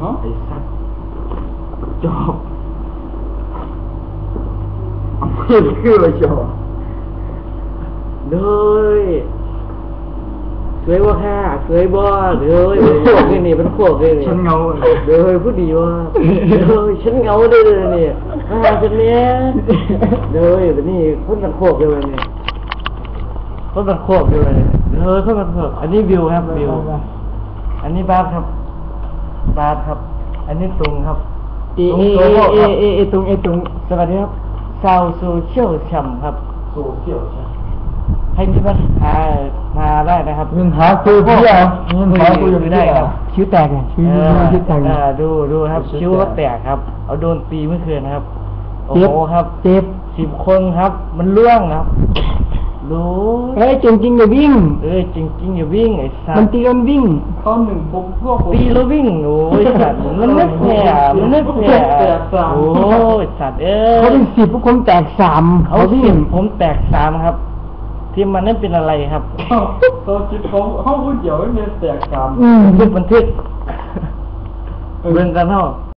เนาะไอ้สัตว์จอบเอาไม่คือว่าจอบเลยสวยว่าค่ะสวยบ่เลยโคกนี่นี่เป็นโคกนี่นี่ฉันเงาเลยผู้ดีว่าเลยฉันเหงาเลยเลยนี่มาหาฉันเนี้ยเลยแบบนี้คนกันโคกเลยนี่คนกันโคกเลยเลยคนกันโคกอันนี้วิวครับวิวอันนี้บาสครับ บาสครับ อันนี้ตุงครับเอตุงเอโซเอโล่เอครับเอเอตรงเอตรงสวัสดีครับชาวโซเชียลแชมครับโซเชียลใช่ให้ที่มาหามาได้นะครับเงินหาคุยเพี่อะเงินหาคุยไม่ได้ครับคิ้วแตกไงคิ้วเออคิ้วแตกเออดูดูครับคิ้วก็แตกครับ เอาโดนตีเมื่อคืนนะครับโอ้เจ็บโหครับเจ็บสิบคนครับ มันล่วงครับ รู้เฮ้ยจริงจริงอย่าวิ่ง เอ้ยจริงๆอย่าวิ่งไอ้สัตมันว์ตีกันวิ่ง ตอนหนึ่งผมพวกผมตีแล้ววิ่งโอ้ยสัตว์มันไม่แพ้มันไม่แพ้แตกสาม โอ้ยสัตว์เอ้เขายเป็นสิบพวกคนแตกสามเขาเขาวิ่วิ่งงผมแตกสามครับ ทีมมันนั่นเป็นอะไรครับตอนจิตเขาเขาพูดเดี๋ยวไม่เป็นแตกสามอืมบันทึกบันทึก เบิ่งกันเท่า